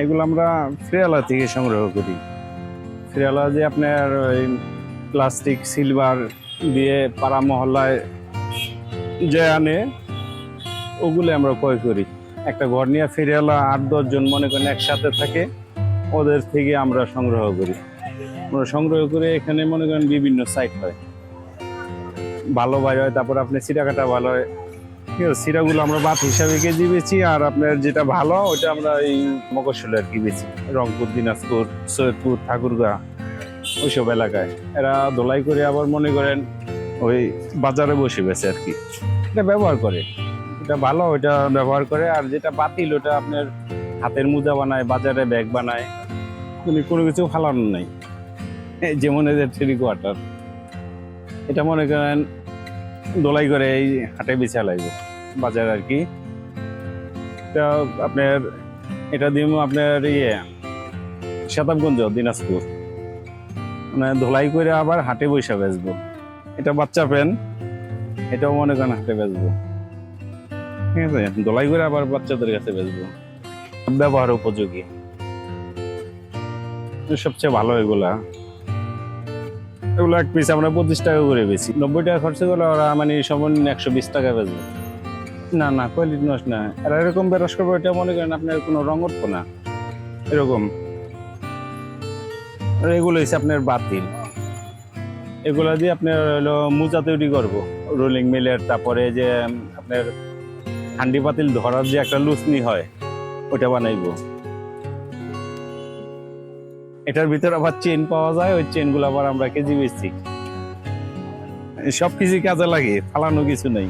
এগুলো আমরা ফ্রিয়ালা থেকে সংগ্রহ করি। ফ্রিয়ালা যে আপনার ওই প্লাস্টিক সিলভার দিয়ে পাড়া মহল্লায় যে আনে, ওগুলো আমরা ক্রয় করি। একটা ঘর নিয়ে ফেরিয়ালা আট দশজন মনে করেন একসাথে থাকে, ওদের থেকে আমরা সংগ্রহ করি। আমরা সংগ্রহ করে এখানে মনে করেন বিভিন্ন সাইট হয়। ভালো বাইর হয়, তারপর আপনি সিরা কাটা ভালো হয় ঠিক আছে, সিরাগুলো আমরা বাত হিসাবে কেজি বেচি, আর আপনার যেটা ভালো ওটা আমরা এই মকসলে আর কি বেচি। রংপুর, দিনাজপুর, সৈয়দপুর, ঠাকুরগা, ওইসব এলাকায়। এরা দোলাই করে আবার মনে করেন ওই বাজারে বসে বেছে আর কি। এটা ব্যবহার করে। এটা ভালো ওটা ব্যবহার করে। আর যেটা বাতিল, ওটা আপনার হাতের মোজা বানায়, বাজারে ব্যাগ বানায়। কোনো কিছু ফালানো নাই। যেমন এদের থ্রি কোয়ার্টার এটা মনে করেন দোলাই করে এই হাটে বিছা লাগবে, বাজারে আর কি। এটা আপনার এটা দিয়ে আপনার ইয়ে শতাবগঞ্জ, দিনাজপুর। মানে ধোলাই করে আবার হাটে বৈশা বেচবো। এটা বাচ্চা পেন, এটাও মনে করেন হাটে বেচবো। ঠিক আছে ধোলাই করে আবার বাচ্চাদের কাছে বেচবো। ব্যবহার উপযোগী। সবচেয়ে ভালো এগুলা। এগুলো এক পিস আমরা পঁচিশ টাকা করে বেশি নব্বই টাকা খরচা করলে ওরা মানে সমান একশো বিশ টাকা বেচবে। না না কোয়ালিটি নষ্ট না। এরা এরকম বেরস করব এটা মনে করেন আপনার কোনো রঙ উঠবো না। এরকম। আর এগুলো হচ্ছে আপনার বাতিল। এগুলো দিয়ে আপনার হলো মোজা তৈরি করব। রোলিং মিলের তারপরে যে আপনার হান্ডি পাতিল ধরার যে একটা লুসনি হয় ওটা বানাইবো। এটার ভিতরে আবার চেন পাওয়া যায়, ওই চেনগুলো আবার আমরা কেজি বেচছি। সব কিছু কাজে লাগে, ফালানো কিছু নেই।